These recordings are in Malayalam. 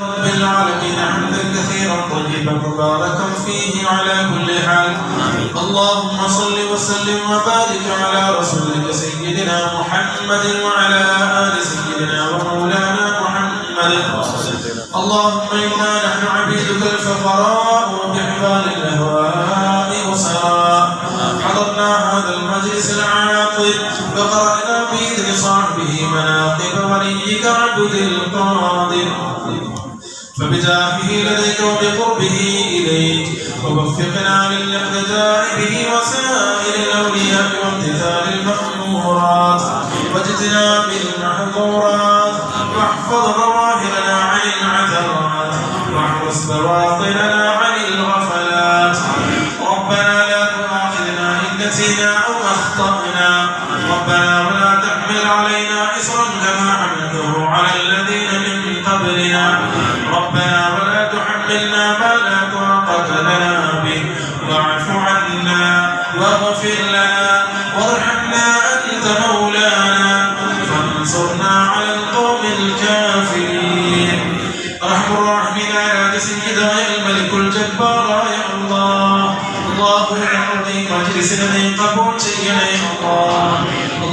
رب العالمين حمدا كثيرا طيبا مباركا فيه على كل حال. اللهم صل وسلم وبارك على رسولك سيدنا محمد وعلى آل سيدنا ومولانا محمد. اللهم إنا نحن عبيدك الفقراء بحبال الأهواء وسراء. حضرنا هذا المجلس العاطل فقرانا بإذن صاحبه مناقب وليك عبد القادر. فبجاهه لديك وبقربه إليك ووفقنا للاقتداء به وسائر الأولياء وامتثال المأمورات واجتناب المحظورات واحفظ ظواهرنا عن العثرات واحرس بواطننا عن الغفلات. ربنا لا تؤاخذنا إن نسينا أو أخطأنا ربنا ولا تحمل علينا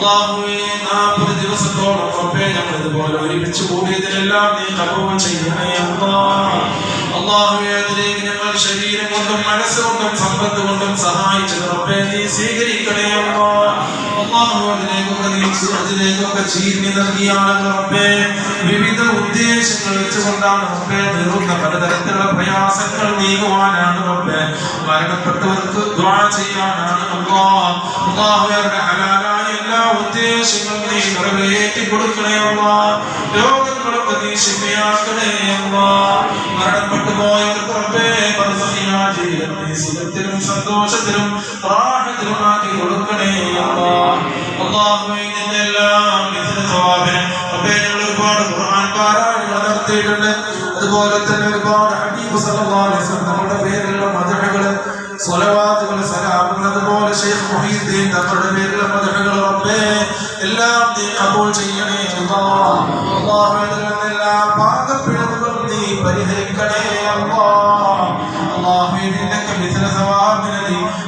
നാൽപ്പത് ദിവസത്തോളം റബ്ബേ ഞങ്ങൾ ഇതുപോലെ ഒരുമിച്ച് കൂടിയതിലെല്ലാം നീ കബൂൾ ചെയ്യണേ അല്ലാഹ്. അള്ളാഹുവേ അതിലേക്ക് ഞങ്ങൾ കൊണ്ടും മനസ്സുകൊണ്ടും സമ്പത്ത് കൊണ്ടും സഹായിച്ചത് റബ്ബേ നീ സ്വീകരിക്കണേ അല്ലാഹ്. അള്ളാഹു അതിലേക്കൊക്കെ നീ അതിലേക്കൊക്കെ ചീന്നി നൽകിയ ആളുകൾ റബ്ബേ വിവിധ ഉദ്ദേശങ്ങൾ വെച്ചുകൊണ്ടാണ് റബ്ബേ നേറുന്ന പലതരത്തിലുള്ള പ്രയാസങ്ങൾ നീങ്ങുവാനാണ് റബ്ബേ മരണപ്പെട്ടവർക്ക് ദ്വാ ചെയ്യാനാണ് അല്ലാഹ് അല്ലാഹു അവരുടെ ഹലാലായ എല്ലാ ഉദ്ദേശങ്ങളും നീ നിറവേറ്റി കൊടുക്കണേ അല്ലാഹ് രോഗങ്ങളൊക്കെ നീ ശിഫയാക്കണേ അല്ലാഹ് മരണപ്പെട്ടു പോയവർക്ക് റബ്ബേ ബർസഖിയാ ജീവിതം നീ സുഖത്തിലും സന്തോഷത്തിലും റാഹത്തിലും ആക്കി കൊടുക്കണേ അല്ലാഹ് അല്ലാഹുവേ നിന്റെ എല്ലാം ഇതിന് സവാബിന് റബ്ബേ ഞങ്ങൾ അതുപോലെ തന്നെ ഒരുപാട് ഹബീബ് സല്ലല്ലാഹു അലൈഹി വസല്ലം നമ്മുടെ പേരിലുള്ള മദഹുകൾ സ്വലവാത്തുകൾ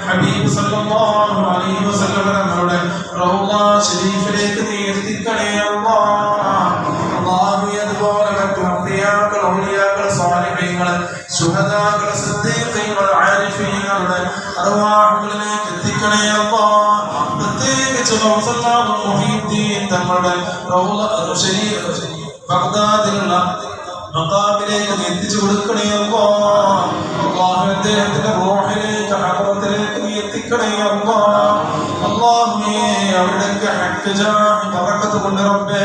ഹബീബ് സല്ലല്ലാഹു അലൈഹി വസല്ലം തങ്ങളുടെ റൗള ശരീഫിലേക്ക് നീ എത്തിക്കണേ അതുപോലെ മറ്റു അമ്പിയാക്കൾ ഔലിയാക്കൾ സ്വാലിഹീങ്ങൾ ശുഹദാക്കൾ സിദ്ദീഖീങ്ങൾ ആരിഫീങ്ങളുടെ അർവാഹുകളിലേക്ക് എത്തിക്കണേ അല്ലാഹ് മുഹീദ്ദീൻ തങ്ങളുടെ ബഗ്ദാദിലുള്ള മക്കാമിലേക്ക് എത്തിച്ചു കൊടുക്കണേ അല്ലാഹ് അല്ലാഹു അദ്ദേഹത്തിന്റെ റൂഹിലേക്ക് ഹദ്റത്തിലേക്ക് നീ എത്തിക്കണേ അല്ലാഹ് അല്ലാഹുവേ അവിടേക്ക് ഹക്ക് ജാഹ് ബറക്കത്ത് കൊണ്ട് റബ്ബേ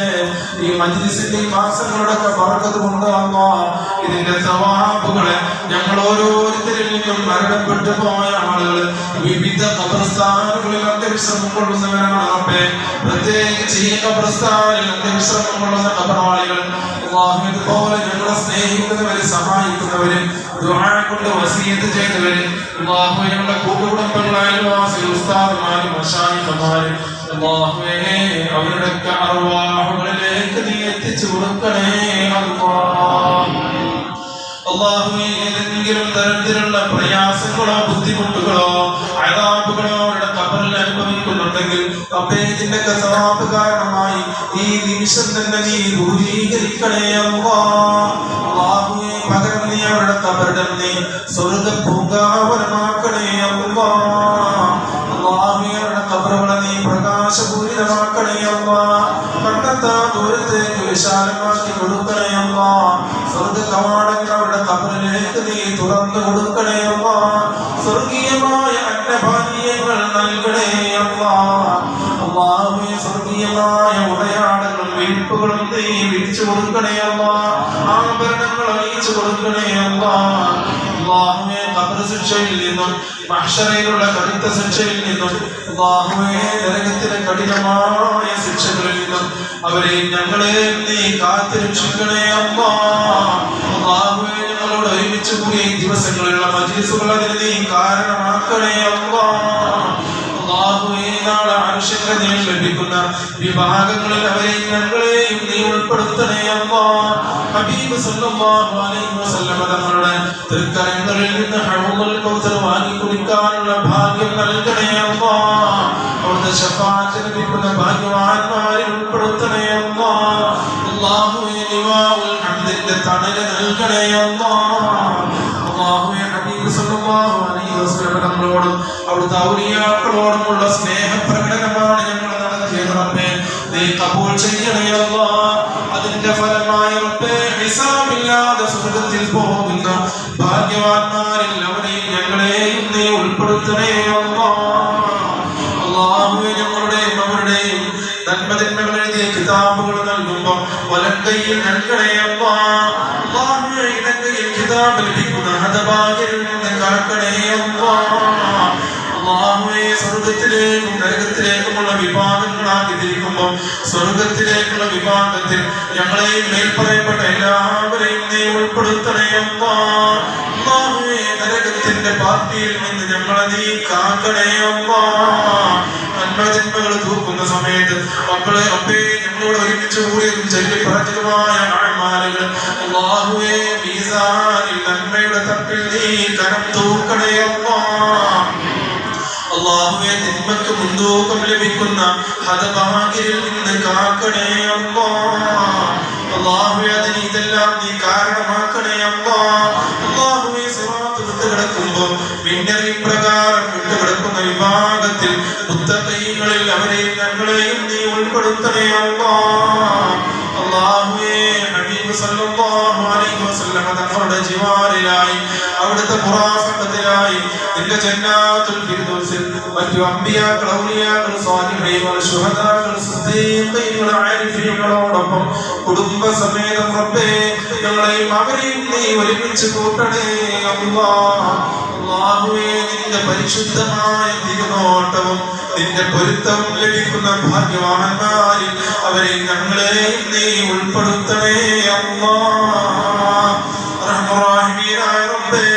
ഈ മജ്ലിസിന്റെ മാസങ്ങളുടെയൊക്കെ ബറക്കത്ത് കൊണ്ട് അല്ലാഹ് ഇതിന്റെ സവാബുകളെ ഞങ്ങൾ ഓരോരുത്തരിൽ നിന്നും മരണപ്പെട്ടു പോയ ആളുകൾ വിവിധ കബ്രസ്ഥാനങ്ങളിൽ അന്ത്യവിശ്രമം കൊള്ളുന്നവരാണ് റബ്ബേ. പ്രത്യേകിച്ച് ഈ കബ്രസ്ഥാനിൽ അന്ത്യവിശ്രമം കൊള്ളുന്ന കബറവാളികൾ പോലെ ഞങ്ങളെ സ്നേഹിക്കുന്നവര് സഹായിക്കുന്നവര് കൊണ്ട് വസീയത്ത് ചെയ്തവര് ഞങ്ങളുടെ കൂട്ടുകുടുംബങ്ങൾ അയൽവാസികൾ ഉസ്താദുമാര് മശായിഖമാര് അല്ലാഹുവേ അവരുടെയൊക്കെ അർവാഹുകളിലേക്ക് നീ എത്തിച്ചു കൊടുക്കണേ അള്ളാഹുവേ ഏതെങ്കിലും തരത്തിലുള്ള പ്രയാസങ്ങളോ ബുദ്ധിമുട്ടുകളോ അതാപുകളോ അവരുടെ കബറിൽ അനുഭവിക്കുന്നുണ്ടെങ്കിൽ അപ്പേജിന്റെ സവാബ് കാരണമായി ഈ നിമിഷം തന്നെ നീ ദൂരീകരിക്കണേ. അള്ളാഹുവേ പകരം നീ അവരുടെ കബറിടം നീ സ്വർഗ പൂങ്കാവനമാക്കണേ. അള്ളാഹുവേ അവരുടെ കബറുകളെ നീ പ്രകാശപൂരിതമാക്കണേ അമ്മ കണ്ടെത്താ ദൂരത്തേക്ക് വിശാലമാക്കി കൊടുക്കണേ അല്ലാ. സ്വർഗ കവാടങ്ങൾ അവരുടെ കബറിലേക്ക് നീ തുറന്നു കൊടുക്കണേ അമ്മ സ്വർഗീയമായ അന്നപാനീയങ്ങൾ നൽകണേ അമ്മ അല്ലാഹുവേ സ്വർഗീയമായ ഉടയാടങ്ങളും വിരിപ്പുകളും നീ വിരിച്ചു കൊടുക്കണേ അമ്മ ആഭരണങ്ങൾ അണിയിച്ചു കൊടുക്കണേ അമ്മ അമ്മാവേ ഖബർ ശിക്ഷയിൽ നിന്നും മഹ്ശറയിലുള്ള കടുത്ത ശിക്ഷയിൽ നിന്നും നരകത്തിലെ കഠിനമായ ശിക്ഷകളിൽ നിന്നും അവരെ ഞങ്ങളെ നീ കാത്തിരക്ഷിക്കണേ അമ്മ അല്ലാഹുവേ ഞങ്ങളോട് ഒരുമിച്ച് കൂടിയ ഈ ദിവസങ്ങളിലുള്ള മജീസുകൾ അതിന് നീ കാരണമാക്കണേ അമ്മ അള്ളാഹുവേ ലഭിക്കുന്ന വിഭാഗങ്ങളിൽ അവരെ ഞങ്ങളെയും നീ ഉൾപ്പെടുത്തണേ അമ്മ ഹബീബ് സല്ലല്ലാഹു അലൈഹി വസല്ലം തങ്ങളുടെ തൃക്കരങ്ങളിൽ നിന്ന് ഹൗദുൽ വാങ്ങി കുടിക്കാനുള്ള ഭാഗ്യം നൽകണേ അല്ലാ അവിടുത്തെ ശഫാഅത്ത് ലഭിക്കുന്ന ഭാഗ്യവാന്മാരിൽ ഉൾപ്പെടുത്തണേ അള്ളാഹുവിന്റെ തണൽ നൽകണേ അല്ലാ അല്ലാഹുവേ ഹബീബ് സല്ലല്ലാഹു അലൈഹി വസല്ലം നമ്മളോടും അവിടുത്തെ ഔലിയാക്കളോടുമുള്ള സ്നേഹപ്രകടനമാണ് ഞങ്ങൾ നടത്തിയത് റബ്ബേ. നീ കബൂൽ ചെയ്യണേ അല്ലാഹ് അതിന്റെ ഫലമായി റബ്ബേ ഹിസാബില്ലാതെ സ്വർഗത്തിൽ പോകുന്ന ഭാഗ്യവാന്മാരിൽ അല്ലാ അള്ളാഹുവെ ഞങ്ങളുടെയും അവരുടെയും നന്മതിന്മകൾ എഴുതിയ കിതാബുകൾ നൽകുമ്പോൾ വലക്കൈയിൽ നൽകണേ അമ്മാ. അള്ളാഹുവെ ഇടക്കൈയിൽ കിതാബ് ലഭിക്കുന്ന ഹതഭാഗ്യരിൽ നിന്ന് കാക്കണേ അല്ലാ അള്ളാഹുവെ സ്വർഗത്തിലേക്കും നരകത്തിലേക്കുമുള്ള വിഭാഗങ്ങളാക്കി തിരിക്കുമ്പോൾ സ്വർഗത്തിലേക്കുള്ള വിഭാഗത്തിൽ ഞങ്ങളെയും മേൽപ്പറയപ്പെട്ട എല്ലാവരെയും നീ ഉൾപ്പെടുത്തണേ അള്ളാഹുവെ നരകത്തിന്റെ പാർട്ടിയിൽ നിന്ന് ഞങ്ങളെ നീ കാക്കണേ അല്ലാ നന്മതിന്മകൾ തൂക്കുന്ന സമയത്ത് മക്കളെ അപ്പേ ഞങ്ങളോട് ഒരുമിച്ച് കൂടി ചൊല്ലി പറഞ്ഞതുമായ നന്മയുടെ തപ്പിൽ നീ കരം തൂക്കണേ അല്ലാ അള്ളാഹുവെ തിന്മക്ക് മുൻതൂക്കം ലഭിക്കുന്ന നിന്ന് കാക്കണേ അമ്മ അള്ളാഹുവെ അതിന് ഇതെല്ലാം നീ കാരണമാക്കണേ കിടക്കുമ്പോ പ്രകാരം വിട്ട് വിഭാഗത്തിൽ മുത്തകൈകളിൽ അവരെയും ഞങ്ങളെയും നീ ഉൾപ്പെടുത്തണേ തങ്ങളുടെ അവിടുത്തെ പുറാസംഗത്തിലായി നിന്റെ ജന്നാത്തുൽ മറ്റു അമ്പിയാക്കൾ ഔലിയാക്കൾ സ്വാലിഹീങ്ങൾ ശുഹദാക്കൾ സിദ്ദീഖീങ്ങൾ ആരിഫീങ്ങളോടൊപ്പം കുടുംബസമേതം റബ്ബേ ഞങ്ങളെയും അവരെയും നീ ഒരുമിച്ച് കൂട്ടണേ അല്ലാഹ് അല്ലാഹുവേ നിന്റെ പരിശുദ്ധമായ തിരുനോട്ടവും നിന്റെ പൊരുത്തവും ലഭിക്കുന്ന ഭാഗ്യവാന്മാരിൽ അവരെ ഞങ്ങളെ നീ ഉൾപ്പെടുത്തണേ റബ്ബേ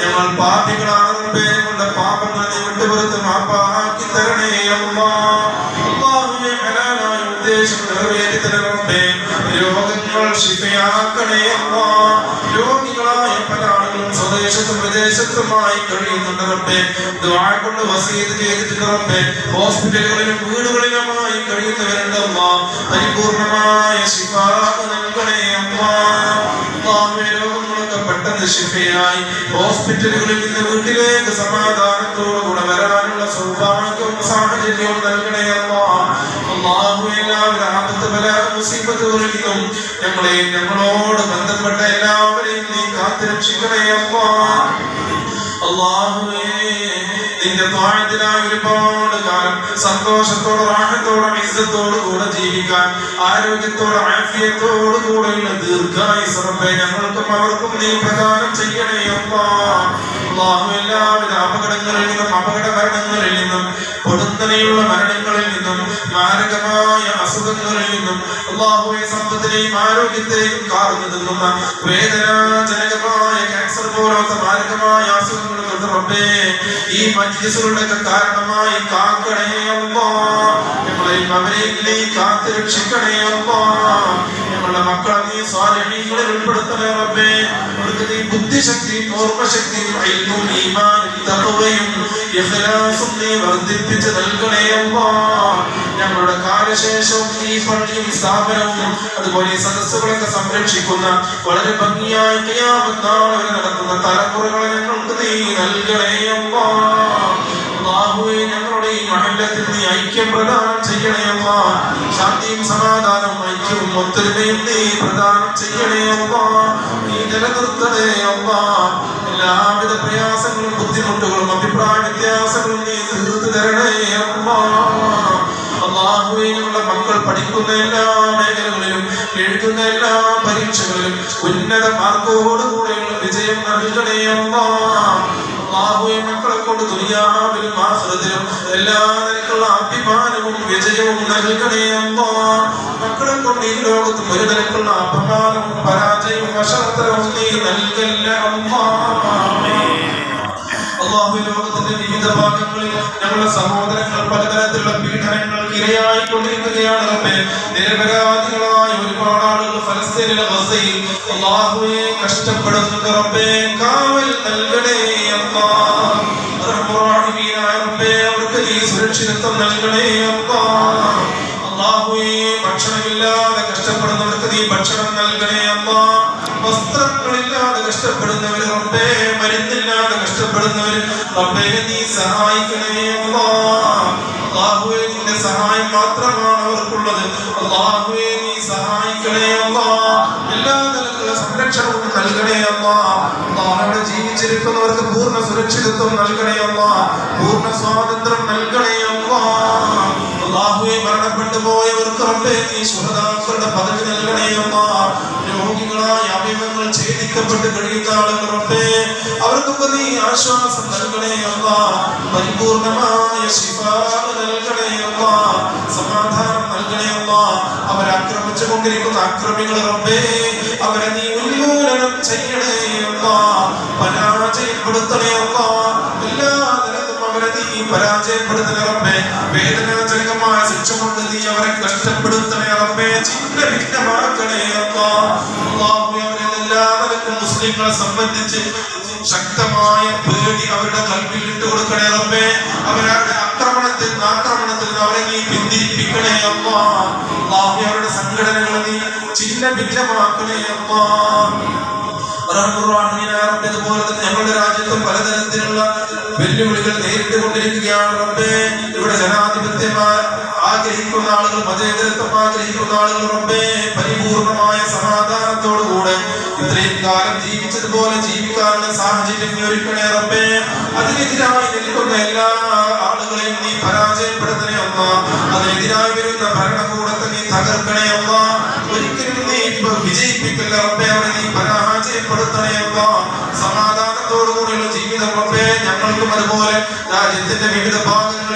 ഞങ്ങൾ പാപികളാണ് ഞങ്ങളുടെ പാപങ്ങൾ നീ വിട്ടുപുറത്ത് മാപ്പാക്കി തരണേ അമ്മാ ഉദ്ദേശം നിറവേറ്റി തരണേ രോഗങ്ങൾ ശിഫയാക്കണേ പല സ്വദേശത്തും വിദേശത്തുമായി കഴിയുന്നുണ്ട് റബ്ബേ. ദുആ കൊണ്ട് വസീത് ചെയ്തിട്ടുണ്ട് റബ്ബേ. ഹോസ്പിറ്റലുകളിലും വീടുകളിലുമായി കഴിയുന്നവരുണ്ട് അല്ലാ പരിപൂർണമായ ശിഫ നൽകണേ അല്ലാഹുവേ രോഗങ്ങളൊക്കെ പെട്ടെന്ന് ശിഫയായി. ഹോസ്പിറ്റലുകളിൽ നിന്ന് വീട്ടിലേക്ക് സമാധാനത്തോടുകൂടെ വരാനുള്ള സൗഭാഗ്യവും സാഹചര്യവും നൽകണേ അല്ലാ അല്ലാഹു എല്ലാവിധ ആപത്ത് നിന്നും ഞങ്ങളെയും ഞങ്ങളോട് ബന്ധപ്പെട്ട എല്ലാവരെയും നീ കാത്തുരക്ഷിക്കണേ അള്ളാഹുവേ നിന്റെ താഴത്തിലായി ഒരുപാട് കാലം സന്തോഷത്തോടെ റാഹത്തോടെ ഇസ്സത്തോടെ കൂടെ ജീവിക്കാൻ ആരോഗ്യത്തോടെ ആഫിയത്തോടെ കൂടെയുള്ള ദീർഘായുസ് റബ്ബേ ഞങ്ങൾക്കും അവർക്കും നീ പ്രദാനം ചെയ്യണേ അള്ളാഹു എല്ലാവിധ അപകടങ്ങളിൽ നിന്നും അപകട മരണങ്ങളിൽ നിന്നും കൊടുന്നനെയുള്ള മരണങ്ങളിൽ മാരകമായ അസുഖങ്ങളെയും അള്ളാഹുവെ സമ്പത്തിനെയും ആരോഗ്യത്തെയും കാർന്നു നിന്നുന്ന വേദനാജനകമായ ക്യാൻസർ പോലത്തെ മാരകമായ അസുഖങ്ങൾ റബ്ബേ ഈ മജ്ലിസുകളുടെ കാരണമായി കാക്കണേ അല്ലാ നമ്മളെയും അവരെയും നീ കാത്തു രക്ഷിക്കണേ അല്ലാ നമ്മളുടെ മക്കളെ നീ സ്വാധീനങ്ങളിൽ ഉൾപ്പെടുത്തണേ റബ്ബേ. അവർക്ക് നീ ബുദ്ധിശക്തിയും ഓർമ്മശക്തിയും ഇൽമും ഈമാനും തഖ്വയും ഇഖ്ലാസും നീ വർദ്ധിപ്പിച്ച് നൽകണേ അല്ലാ ഞങ്ങളുടെ കാലശേഷവും ഈ പള്ളിയും സ്ഥാപനവും അതുപോലെ സദസ്സുകളൊക്കെ സംരക്ഷിക്കുന്ന വളരെ ഭംഗിയായ നടത്തുന്ന തലമുറകളെ ഞങ്ങൾക്ക് നീ നൽകണേ അല്ലാഹുവേ ഞങ്ങളുടെ ഈ മഹല്ലത്തിൽ നീ ഐക്യം പ്രദാനം ചെയ്യണേ അമ്മ. ശാന്തിയും സമാധാനവും ഐക്യവും ഒത്തൊരുമയും നീ പ്രദാനം ചെയ്യണേ അമ്മ. നീ നിലനിർത്തണേ അമ്മ. എല്ലാവിധ പ്രയാസങ്ങളും ബുദ്ധിമുട്ടുകളും അഭിപ്രായ വ്യത്യാസങ്ങളും നീ തീർത്തു തരണേ അമ്മ. അള്ളാഹുവേ ഞങ്ങളുടെ മക്കൾ പഠിക്കുന്ന എല്ലാ മേഖലകളിലും എഴുതുന്ന എല്ലാ പരീക്ഷകളിലും ഉന്നത മാർക്കോടുകൂടെയുള്ള വിജയം നൽകണേ അള്ളാഹുവെ മക്കളെ കൊണ്ട് ദുനിയാവിലും ആഹ്റത്തിലും എല്ലാ നിലക്കുള്ള അഭിമാനവും വിജയവും നൽകണേ അമ്മ മക്കളെ കൊണ്ട് ഈ ലോകത്തും ഒരു നിലക്കുള്ള അപമാനവും പരാജയവും അശാസ്ത്രവും നീ നൽകല്ല അമ്മ അള്ളാഹു ലോകത്തിന്റെ വിവിധ ഭാഗങ്ങളിൽ ഞങ്ങളുടെ സഹോദരങ്ങൾ പലതരത്തിലുള്ള പീഡനങ്ങൾക്ക് ഇരയായിക്കൊണ്ടിരിക്കുകയാണ് നിരപരാധികളായ ഒരുപാട് ആളുകൾ ഫലസ്തീനിലെ വസയിൽ അള്ളാഹുവെ കഷ്ടപ്പെടുന്നുണ്ട് റബ്ബേ. കാവൽ നൽകണേ റബ്ബേ അവർക്ക് നീ സുരക്ഷിതത്വം നൽകണേ അല്ലാ റബ്ബേ നീ സഹായിക്കണേ അല്ലാ അള്ളാഹുവേ നിന്റെ സഹായം മാത്രമാണ് അവർക്കുള്ളത്. അള്ളാഹുവേ നീ സഹായിക്കണേ അള്ളാ. എല്ലാ തരത്തിലുള്ള സംരക്ഷണവും നൽകണേ അല്ലാ അള്ളാഹുവിടെ ജീവിച്ചിരിക്കുന്നവർക്ക് പൂർണ സുരക്ഷിതത്വം നൽകണേ അല്ലാ പൂർണ സ്വാതന്ത്ര്യം നൽകണേ അല്ലാ അള്ളാഹുവെ മരണപ്പെട്ടു പോയവർക്ക് റബ്ബേ നീ ശുഹദാക്കളുടെ പദവി നൽകണേ അല്ലാ രോഗികളായ അവയവങ്ങൾ ഛേദിക്കപ്പെട്ട് കഴിയുന്ന ആളുകൾ റബ്ബേ അവർക്കൊക്കെ നീ ആശ്വാസം നൽകണേ അമ്മ പരിപൂർണമായ ശിഫ നൽകണേ അമ്മ സമാധാനം നൽകണേ അമ്മ അവരെ ആക്രമിച്ചു കൊണ്ടിരിക്കുന്ന ആക്രമികളെ റബ്ബേ അവരെ നീ ഉന്മൂലനം ചെയ്യണേ അമ്മ പരാജയപ്പെടുത്തണേ അമ്മ എല്ലാ നിലത്തും അവരെ നീ പരാജയപ്പെടുത്തണേ റബ്ബേ. ശിക്ഷ കൊണ്ട് നീ അവരെ കഷ്ടപ്പെടുത്തണേ റബ്ബേ. ചിന്ന ഭിന്നമാക്കണേ അവരെ മുസ്ലിങ്ങളെ സംബന്ധിച്ച് ശക്തമായ പേടി അവരുടെ കൽപ്പിൽ ഇട്ട് കൊടുക്കണേ റബ്ബേ. അവരുടെ ആക്രമണത്തിൽ ആക്രമണത്തിൽ അവരെ നീ പിന്തിരിപ്പിക്കണേ അല്ലാ അവരുടെ സംഘടനകളെ നീ ചിന്ന ഭിന്നമാക്കണേ അമ്മ അതുപോലെ തന്നെ ഞങ്ങളുടെ രാജ്യത്തും പലതരത്തിലുള്ള വെല്ലുവിളികൾ നേരിട്ട് കൊണ്ടിരിക്കുകയാണ് റബ്ബേ. ഇവിടെ ജനാധിപത്യമായ ആഗ്രഹിക്കുന്ന ആളുകൾ മതേതരത്വം ആഗ്രഹിക്കുന്ന ആളുകൾ റബ്ബേ പരിപൂർണമായ സമാധാനത്തോടുകൂടെ ഇത്രയും കാലം ജീവിച്ചതുപോലെ ജീവിക്കാനുള്ള സാഹചര്യം നീ ഒരുക്കണേ റബ്ബേ. അതിനെതിരായി നിൽക്കുന്ന എല്ലാ ആളുകളെയും നീ പരാജയപ്പെടുത്തണേ അമ്മ. അതിനെതിരായി വരുന്ന ഭരണകൂടത്തെ നീ തകർക്കണേ അമ്മ. ഒരിക്കലും നീ വിജയിപ്പിക്കില്ല റബ്ബേ. അവരെ നീ പരാജയപ്പെടുത്തണേ അമ്മ. സമാധാനത്തോടുകൂടിയുള്ള ജീവിതം റബ്ബേ. ഞങ്ങൾക്കും അതുപോലെ രാജ്യത്തിന്റെ വിവിധ ഭാഗങ്ങളിൽ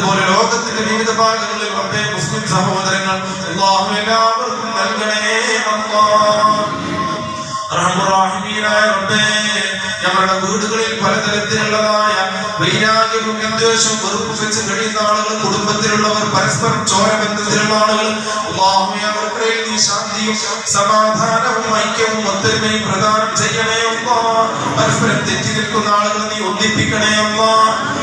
അതുപോലെ ലോകത്തിന്റെ വിവിധ ഭാഗങ്ങളിൽ റബ്ബേ മുസ്ലിം സഹോദരങ്ങൾ എല്ലാവർക്കും നൽകണേ ഞങ്ങളുടെ വീടുകളിൽ പലതരത്തിലുള്ളതായ വൈരാഗ്യവും വിദ്വേഷവും വെറുപ്പ് വെച്ച് കഴിയുന്ന ആളുകൾ കുടുംബത്തിലുള്ളവർ പരസ്പരം ചോര ബന്ധത്തിലുള്ള ആളുകൾ അവർക്കിടയിൽ നീ ശാന്തിയും സമാധാനവും ഐക്യവും ഒത്തൊരുമയും പ്രദാനം ചെയ്യണേ അല്ലാ. പരസ്പരം തെറ്റി നിൽക്കുന്ന ആളുകൾ നീ ഒന്നിപ്പിക്കണേ അല്ലാഹുവേ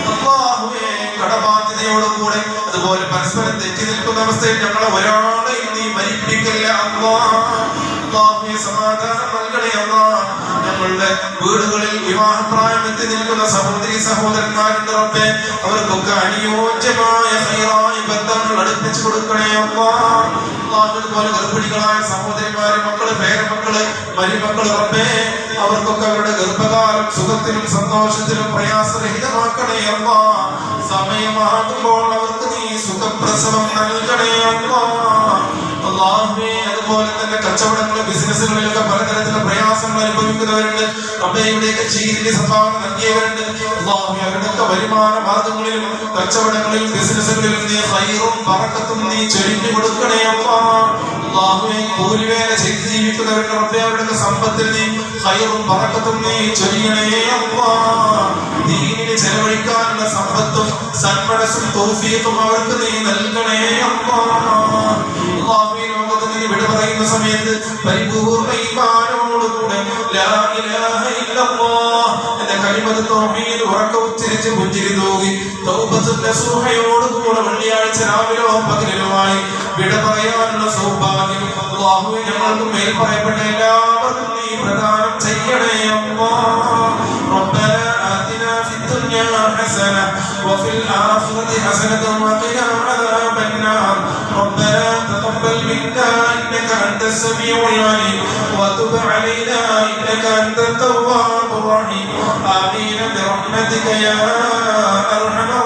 കടബാധ്യതയോടുകൂടെ അതുപോലെ പരസ്പരം തെറ്റി നിൽക്കുന്ന അവസ്ഥയിൽ ഞങ്ങളെ ഒരാളെ നീ മരിപ്പിക്കില്ല സമാധാനം നൽകണേ അല്ലാ ഞങ്ങളുടെ വീടുകളിൽ വിവാഹപ്രായം എത്തി നിൽക്കുന്ന സഹോദരി സഹോദരന്മാരുണ്ട് റബ്ബേ. അവർക്കൊക്കെ അനുയോജ്യമായ ഹൈറായ ബന്ധങ്ങൾ അടുപ്പിച്ചു കൊടുക്കണേ അമ്മാ അല്ലാഹു ഇതുപോലെ ഗർഭിണികളായ സഹോദരിമാരെ മക്കൾ പേരമക്കൾ മരുമക്കൾ റബ്ബേ. അവർക്കൊക്കെ അവരുടെ ഗർഭകാലം സുഖത്തിലും സന്തോഷത്തിലും പ്രയാസരഹിതമാക്കണേ അമ്മ സമയമാകുമ്പോൾ അവർക്ക് നീ സുഖപ്രസവം നൽകണേ അമ്മ അള്ളാഹുവേ അതുപോലെ തന്നെ കച്ചവടങ്ങൾ ബിസിനസ്സുകളിലൊക്കെ പലതരത്തിലുള്ള പ്രയാസങ്ങൾ അനുഭവിക്കുന്നവരുണ്ട്. അമ്മയുടെയൊക്കെ ചെയ്തിന്റെ സംഭാവന നൽകിയവരുണ്ട്. അള്ളാഹുവേ അവരുടെയൊക്കെ വരുമാന മാർഗങ്ങളിലും കച്ചവടങ്ങളിലും ബിസിനസ്സുകളിലും നീ ഹൈറും പറക്കത്തും നീ ചൊരിഞ്ഞു കൊടുക്കണേ അപ്പാ അള്ളാഹുവേ കൂലിവേല ചെയ്ത് ജീവിക്കുന്നവരുടെ റബ്ബെ അവരുടെ സമ്പത്തിൽ നീ ഹൈറും പറക്കത്തും നീ ചൊരിയണേ അപ്പാ ദീനിന് ചെലവഴിക്കാനുള്ള സമ്പത്തും സന്മനസും തൗഫീഖും അവർക്ക് നീ നൽകണേ അപ്പാ അള്ളാഹുവേ ലോകത്ത് നിന്ന് വിട പറയുന്ന സമയത്ത് പരിപൂർണ ഈമാനോടുകൂടെ ലാ ഇലാഹ ഇല്ലല്ലാഹ് എന്ന കലിമത്ത് തൗഹീദ് ഉറക്കെ ഉച്ചരിച്ച് പുഞ്ചിരി തൂകി തൗബത്തുൽ നസൂഹയോടുകൂടെ വെള്ളിയാഴ്ച രാവിലോ പകലിലുമായി വിട പറയാനുള്ള സൗഭാഗ്യം അള്ളാഹുവേ ഞങ്ങൾക്ക് മേൽ പറയപ്പെട്ട എല്ലാവർക്കും നീ പ്രദാനം ചെയ്യണേ അല്ലാ ربنا آتنا في الدنيا حسنة وفي الآخرة حسنة وقنا عذاب النار ربنا تقبل منا إنك أنت السميع العليم وتب علينا إنك أنت التواب الرحيم آمين برحمتك يا أرحم الراحمين